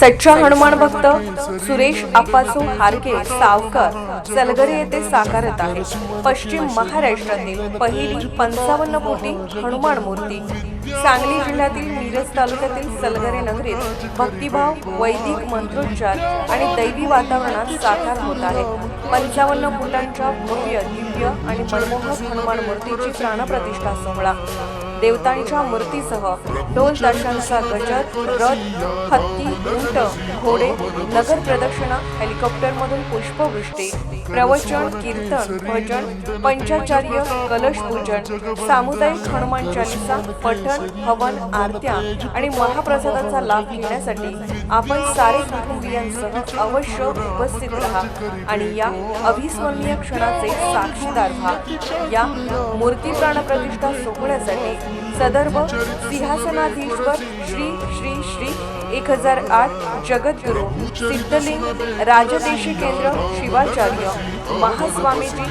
सच्चा हनुमान भक्त सुरेश आप्पासू हारके सावकर सलगरे येथे साकारत आहे पश्चिम महाराष्ट्रातील पहिली पंचावन्न कोटी हनुमान मूर्ती. सांगली जिल्ह्यातील मिरज तालुक्यातील सलगरे नगरीत भक्तिभाव वैदिक मंत्रोच्चार आणि दैवी वातावरणात साकार होत आहे. पंचावन्न फुटांच्या भव्य दिव्य आणि मनमोहक हनुमान मूर्तीची प्राणप्रतिष्ठा सोहळा. देवतांच्या मूर्तीसह ढोल दर्शनचा गजर रथ हत्ती उंट घोडे नगर प्रदक्षिणा हेलिकॉप्टरमधून पुष्पवृष्टी प्रवचन कीर्तन भजन पंचाचार्य कलश पूजन सामुदायिक हनुमान चालिसा पठण हवन आरत्या आणि महाप्रसादाचा लाभ घेण्यासाठी आपण सारे कुटुंबियांसह अवश्य उपस्थित राहा आणि या अविस्मरणीय क्षणाचे साक्षीदार व्हा. या मूर्ती प्राणप्रतिष्ठा सोहळ्यासाठी सदर्भ सिंहासनाधीश्वर श्री श्री श्री एक हजार आठ जगद्गुरु सिद्धलिंग राजदेशी केंद्र शिवाचार्य महास्वामीजी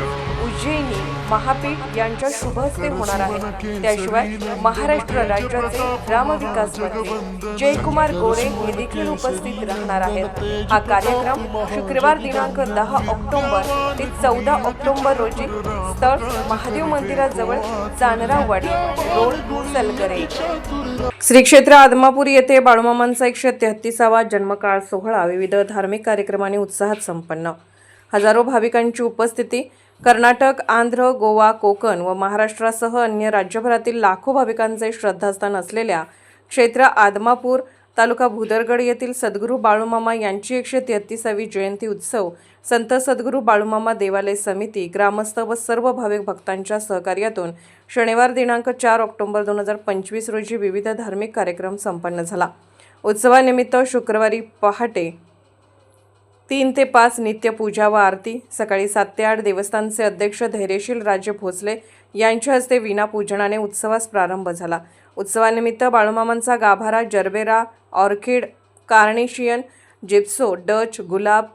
उज्जैनी महापीठ यांच्या शुभहस्ते होणार आहे त्याशिवाय महाराष्ट्र राज्याचे ग्रामविकास मंत्री जयकुमार गोरे हे देखील उपस्थित राहणार आहेत. हा कार्यक्रम शुक्रवार दिनांक दहा ऑक्टोबर ते चौदा ऑक्टोबर रोजी स्थळ महादेव मंदिराजवळ चांदरावाडी रोड सलगरे. श्री क्षेत्र आदमापूर येथे बाळूमामांचा एकशे तेहतीसावा जन्मकाळ सोहळा. विविध धार्मिक कार्यक्रमांनी उत्साहात संपन्न. हजारो भाविकांची उपस्थिती कर्नाटक आंध्र गोवा कोकण व महाराष्ट्रासह अन्य राज्यभरातील लाखो भाविकांचे श्रद्धास्थान असलेल्या क्षेत्र आदमापूर तालुका भुदरगड येथील सद्गुरू बाळूमामा यांची एकशे तेहतीसावी जयंती उत्सव संत सद्गुरू बाळूमामा देवालय समिती ग्रामस्थ व सर्व भाविक भक्तांच्या सहकार्यातून शनिवार दिनांक चार ऑक्टोबर दोन हजार पंचवीस रोजी विविध धार्मिक कार्यक्रम संपन्न झाला. उत्सवानिमित्त शुक्रवारी पहाटे तीन ते पाच नित्य पूजा व आरती. सकाळी सात ते आठ देवस्थानचे अध्यक्ष धैर्यशील राजे भोसले यांच्या हस्ते विना पूजनाने उत्सवास प्रारंभ झाला. उत्सवानिमित्त बाळूमामांचा गाभारा जरबेरा ऑर्किड कार्नेशियन जिप्सो डच गुलाब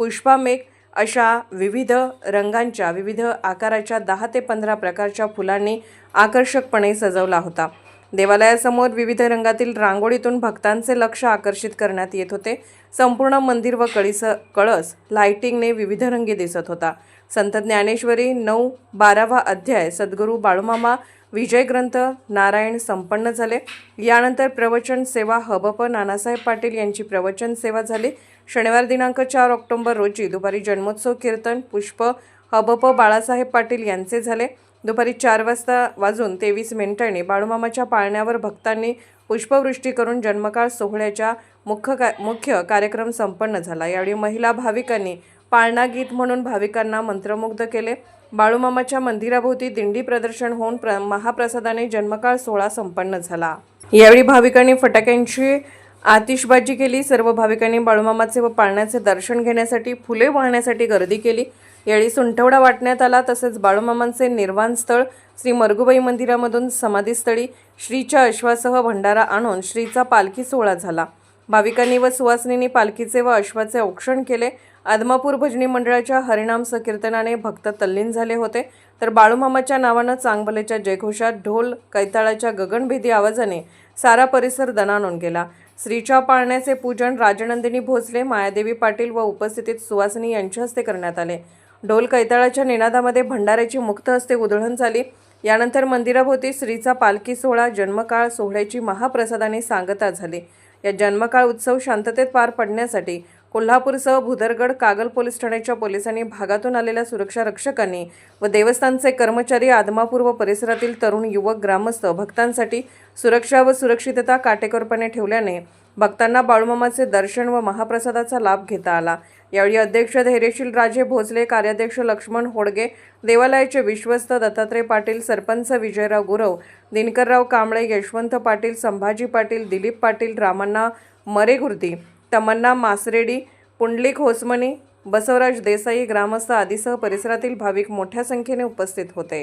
पुष्पामेघ अशा विविध रंगांच्या विविध आकाराच्या दहा ते पंधरा प्रकारच्या फुलांनी आकर्षकपणे सजवला होता. देवालयासमोर विविध रंगातील रांगोळीतून भक्तांचे लक्ष आकर्षित करण्यात येत होते. संपूर्ण मंदिर व कळीस कळस लायटिंगने विविध रंगी दिसत होता. संत ज्ञानेश्वरी नऊ बारावा अध्याय सद्गुरू बाळूमामा विजय ग्रंथ नारायण संपन्न झाले. यानंतर प्रवचन सेवा हबप नानासाहेब पाटील यांची प्रवचन सेवा झाली. शनिवार दिनांक चार ऑक्टोबर रोजी दुपारी जन्मोत्सव कीर्तन पुष्प हबप बाळासाहेब पाटील यांचे झाले. दुपारी चार वाजता वाजून तेवीस मिनिटांनी बाळूमामाच्या पाळण्यावर भक्तांनी पुष्पवृष्टी करून जन्मकाळ सोहळ्याच्या मुख्य का मुख्य कार्यक्रम संपन्न झाला. यावेळी महिला भाविकांनी पाळणा गीत म्हणून भाविकांना मंत्रमुग्ध केले. बाळूमामाच्या मंदिराभोवती दिंडी प्रदर्शन होऊन प्र महाप्रसादाने जन्मकाळ सोहळा संपन्न झाला. यावेळी भाविकांनी फटाक्यांची आतिषबाजी केली सर्व भाविकांनी बाळूमामाचे व पाळण्याचे दर्शन घेण्यासाठी फुले वाहण्यासाठी गर्दी केली. यावेळी सुंठवडा वाटण्यात आला तसेच बाळूमामांचे निर्वाण स्थळ श्री मरगुबाई मंदिरामधून समाधीस्थळी श्रीच्या अश्वासह भंडारा आणून श्रीचा पालखी सोहळा झाला. भाविकांनी व सुवासिनींनी पालखीचे व अश्वाचे औक्षण केले. आदमापूर भजनी मंडळाच्या हरिनाम संकीर्तनाने भक्त तल्लीन झाले होते. तर बाळूमामाच्या नावानं चांगभलेच्या जयघोषात ढोल कैताळाच्या गगनभेदी आवाजाने सारा परिसर दणाणून गेला. श्रीच्या पाळण्याचे पूजन राजनंदिनी भोसले मायादेवी पाटील व उपस्थितीत सुवासिनी यांच्या हस्ते करण्यात आले. ढोल कैताळाच्या निनादामध्ये भंडाऱ्याची मुक्त हस्ते उधळण झाली. यानंतर मंदिराभोवती श्रीचा पालखी सोहळा जन्मकाळ सोहळ्याची महाप्रसादाने सांगता झाली. या जन्मकाळ उत्सव शांततेत पार पडण्यासाठी कोल्हापूरसह भुदरगड कागल पोलीस ठाण्याच्या पोलिसांनी भागातून आलेल्या सुरक्षा रक्षकांनी व देवस्थानचे कर्मचारी आदमापूर व परिसरातील तरुण युवक ग्रामस्थ भक्तांसाठी सुरक्षा व सुरक्षितता काटेकोरपणे ठेवल्याने भक्तांना बाळूमामाचे दर्शन व महाप्रसादाचा लाभ घेता आला. यावेळी अध्यक्ष धैर्यशील राजे भोसले कार्याध्यक्ष लक्ष्मण होडगे देवालयाचे विश्वस्त दत्तात्रय पाटील सरपंच विजयराव गुरव दिनकरराव कांबळे यशवंत पाटील संभाजी पाटील दिलीप पाटील रामण्णा मरेगुर्दी तमन्ना मासरेडी पुंडलिक होसमणी बसवराज देसाई ग्रामस्थ आदीसह परिसरातील भाविक मोठ्या संख्येने उपस्थित होते.